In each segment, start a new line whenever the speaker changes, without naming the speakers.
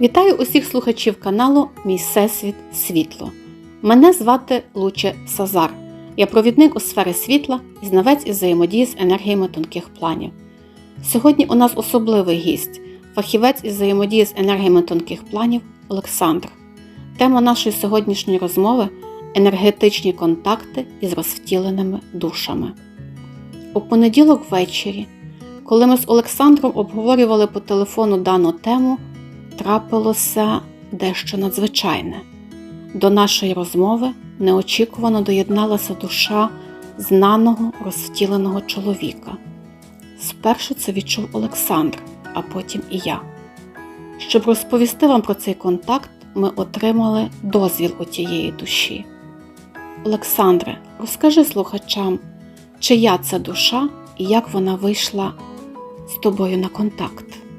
Вітаю усіх слухачів каналу Мій Всесвіт Світло. Мене звати Луче Сазар. Я провідник у сфері світла і знавець із взаємодії з енергіями тонких планів. Сьогодні у нас особливий гість, фахівець із взаємодії з енергіями тонких планів Олександр. Тема нашої сьогоднішньої розмови енергетичні контакти із розвтіленими душами. У понеділок ввечері, коли ми з Олександром обговорювали по телефону дану тему, трапилося дещо надзвичайне. До нашої розмови неочікувано доєдналася душа знаного розвтіленого чоловіка. Спершу це відчув Олександр, а потім і я. Щоб розповісти вам про цей контакт, ми отримали дозвіл у тієї душі. Олександре, розкажи слухачам, чия це душа і як вона вийшла з тобою на контакт.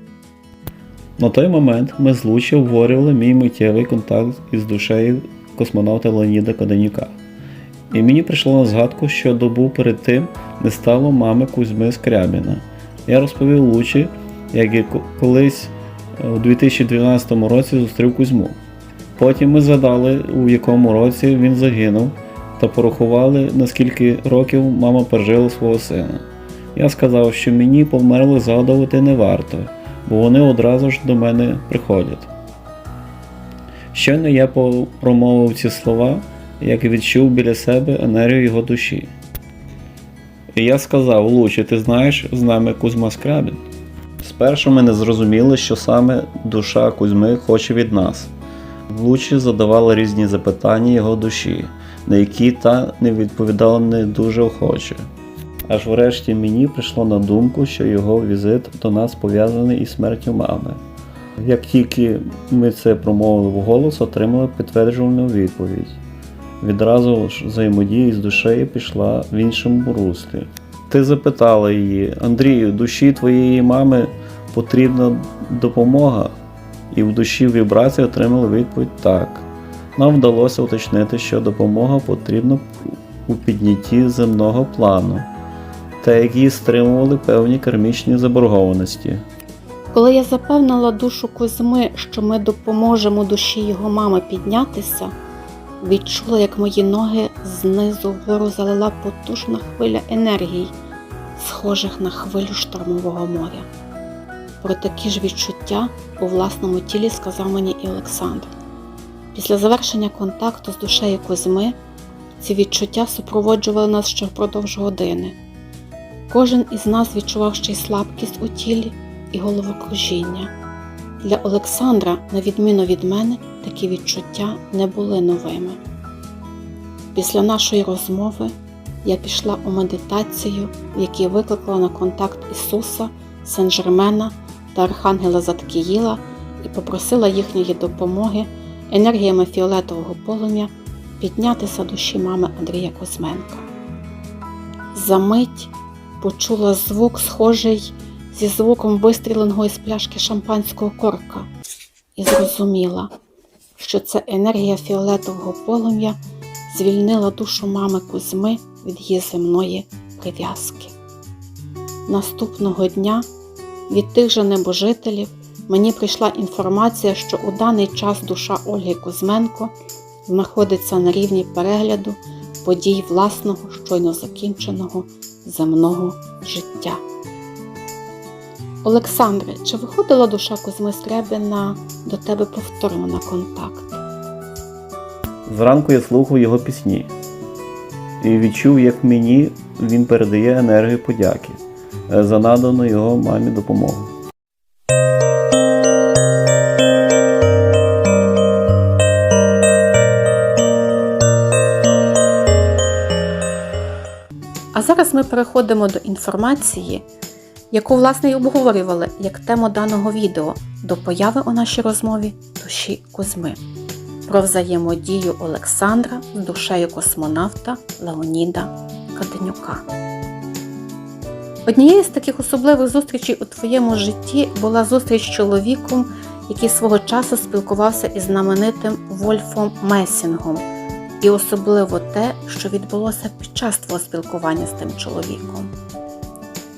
На той момент ми з Лучі обговорювали мій миттєвий контакт із душею космонавта Леоніда Каденюка. І мені прийшло на згадку, що добу перед тим не стало мами Кузьми Скрябіна. Я розповів Лучі, як я колись е, у 2012 році зустрів Кузьму. Потім ми згадали, у якому році він загинув, та порахували, наскільки років мама пережила свого сина. Я сказав, що мені померлих згадувати не варто, вони одразу ж до мене приходять. Щойно я промовив ці слова, як відчув біля себе енергію його душі. І я сказав, Лучі, ти знаєш, з нами Кузьма Скрабін. Спершу ми не зрозуміли, що саме душа Кузьми хоче від нас. Лучі задавала різні запитання його душі, на які та не відповідала не дуже охоче. Аж врешті мені прийшло на думку, що його візит до нас пов'язаний із смертю мами. Як тільки ми це промовили вголос, отримали підтверджувальну відповідь. Відразу ж взаємодія з душею пішла в іншому руслі. Ти запитала її, Андрію, душі твоєї мами потрібна допомога? І в душі вібрації отримали відповідь так. Нам вдалося уточнити, що допомога потрібна у піднятті земного плану та які стримували певні кармічні заборгованості.
Коли я запевнила душу Кузьми, що ми допоможемо душі його мами піднятися, відчула, як мої ноги знизу вгору залила потужна хвиля енергій, схожих на хвилю штормового моря. Про такі ж відчуття у власному тілі сказав мені і Олександр. Після завершення контакту з душею Кузьми ці відчуття супроводжували нас ще впродовж години. Кожен із нас відчував ще й слабкість у тілі і головокружіння. Для Олександра, на відміну від мене, такі відчуття не були новими. Після нашої розмови я пішла у медитацію, в якій викликала на контакт Ісуса, Сен-Жермена та Архангела Заткіїла і попросила їхньої допомоги енергіями фіолетового полум'я піднятися душі мами Андрія Кузьменка. За мить почула звук, схожий зі звуком вистріленого із пляшки шампанського корка, і зрозуміла, що це енергія фіолетового полум'я звільнила душу мами Кузьми від її земної прив'язки. Наступного дня від тих же небожителів мені прийшла інформація, що у даний час душа Ольги Кузьменко знаходиться на рівні перегляду подій власного щойно закінченого земного життя. Олександре, чи виходила душа Кузьми Скребіна до тебе повторно на контакт?
Зранку я слухав його пісні і відчув, як мені він передає енергію подяки за надану його мамі допомогу.
А зараз ми переходимо до інформації, яку власне і обговорювали як тему даного відео до появи у нашій розмові душі Кузьми про взаємодію Олександра з душею космонавта Леоніда Каденюка. Однією з таких особливих зустрічей у твоєму житті була зустріч з чоловіком, який свого часу спілкувався із знаменитим Вольфом Месінгом, і особливо те, що відбулося під час твого спілкування з тим чоловіком.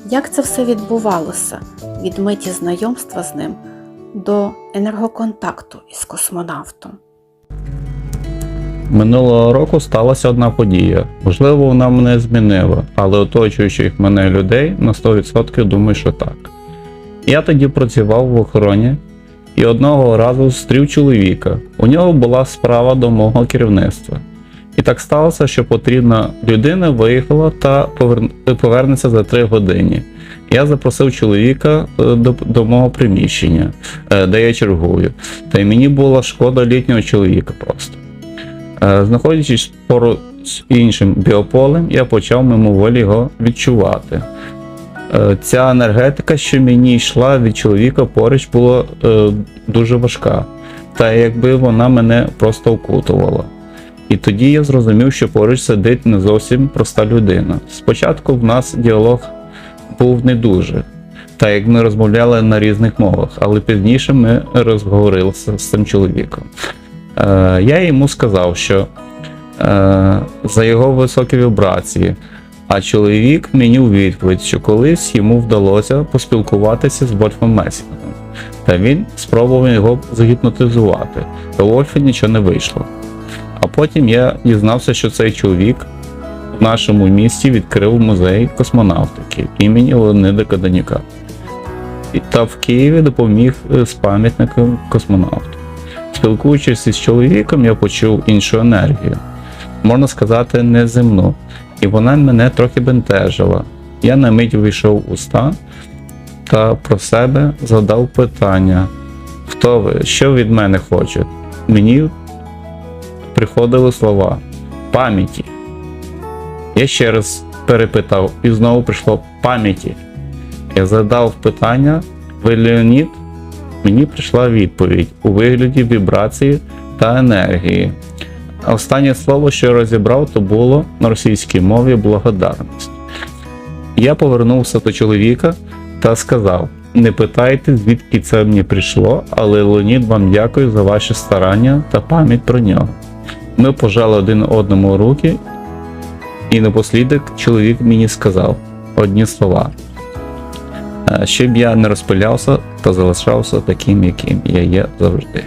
Як це все відбувалося від миті знайомства з ним до енергоконтакту із космонавтом.
Минулого року сталася одна подія. Можливо, вона мене змінила, але оточуючих мене людей на 100% думаю, що так. Я тоді працював в охороні і одного разу зустрів чоловіка. У нього була справа до мого керівництва. І так сталося, що потрібна людина виїхала та повернеться за 3 години. Я запросив чоловіка е, до, до мого приміщення, е, де я чергую. Та й мені була шкода літнього чоловіка просто. Е, Знаходячись поруч з іншим біополем, я почав мимоволі його відчувати. Ця енергетика, що мені йшла від чоловіка поруч, була дуже важка, та якби вона мене просто окутувала. І тоді я зрозумів, що поруч сидить не зовсім проста людина. Спочатку в нас діалог був не дуже, та як ми розмовляли на різних мовах, але пізніше ми розговорилися з цим чоловіком. Е, я йому сказав, що е, за його високі вібрації, а чоловік мені у відповідь, що колись йому вдалося поспілкуватися з Вольфом Месінгом. Та він спробував його загіпнотизувати, та Вольфа нічого не вийшло. Потім я дізнався, що цей чоловік в нашому місті відкрив музей космонавтики імені Леонида Каденюка. І- Та в Києві допоміг е, з пам'ятником космонавту. Спілкуючись із чоловіком, я почув іншу енергію, можна сказати, неземну, і вона мене трохи бентежила. Я на мить увійшов у стан та про себе задав питання: хто ви, що від мене хочуть? Мені приходили слова пам'яті. Я ще раз перепитав, і знову прийшло пам'яті. Я задав питання, ви Леонід? Мені прийшла відповідь у вигляді вібрації та енергії. Останнє слово, що я розібрав, то було на російській мові благодарність. Я повернувся до чоловіка та сказав: не питайте, звідки це мені прийшло, але Леонід вам дякую за ваші старання та пам'ять про нього. Ми пожали один одному руки, і напослідок чоловік мені сказав одні слова. Е, Щоб я не розпилявся та залишався таким, яким я є завжди.